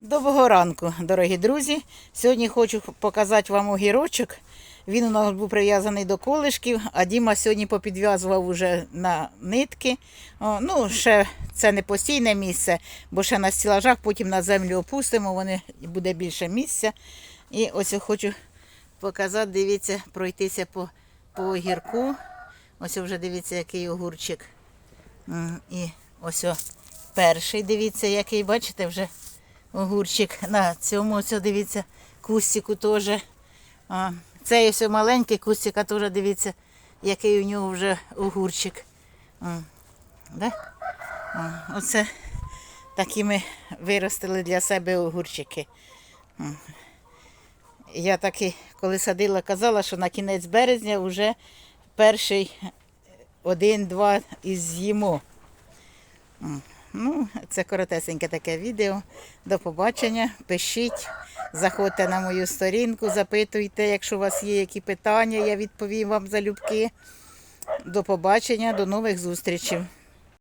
Доброго ранку, дорогі друзі. Сьогодні хочу показати вам огірочок. Він у нас був прив'язаний до колишків, а Діма сьогодні попідв'язував уже на нитки. О, ну, ще це не постійне місце, бо ще на стілажах, потім на землю опустимо, вони буде більше місця. І ось я хочу показати, дивіться, пройтися по, по огірку. Ось вже дивіться, який огурчик. І ось о, перший, дивіться, який, бачите, вже огурчик. На цьому ось, дивіться, кустику теж. Цей ось маленький кустик, а теж дивіться, який у нього вже огурчик. Да? оце такі ми виростили для себе огурчики. Я таки, коли садила, казала, що на кінець березня вже перший один-два із з'їмо. Ну, це коротесеньке таке відео. До побачення. Пишіть, заходьте на мою сторінку, запитуйте, якщо у вас є які питання, я відповім вам залюбки. До побачення, до нових зустрічей.